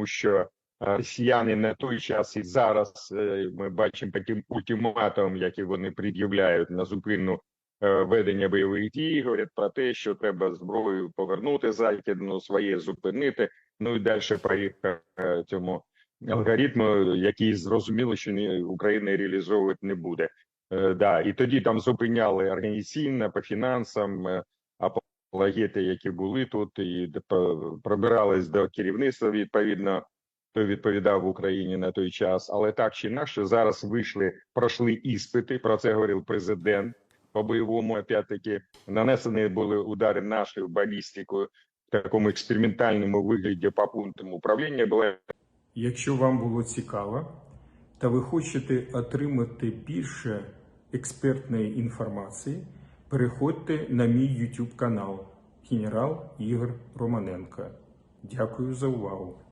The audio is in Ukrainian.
тому що е, росіяни на той час і зараз е, ми бачимо таким ультиматум, який вони пред'являють на зупину е, ведення бойових дій, говорять про те, що треба зброю повернути західну, своє зупинити. Ну і далі по їх цьому алгоритму, який зрозуміло, що Україна реалізовувати не буде. Да, і тоді там зупиняли організаційно по фінансам. е, апологети, які були тут, і пробирались до керівництва відповідно, хто відповідав в Україні на той час. Але так чи інакше, зараз вийшли, пройшли іспити. Про це говорив президент по бойовому. Опять-таки нанесені були удари нашою балістикою в такому експериментальному вигляді по пунктам управління. Була Якщо вам було цікаво та ви хочете отримати більше експертної інформації, переходьте на мій YouTube канал Генерал Ігор Романенко. Дякую за увагу!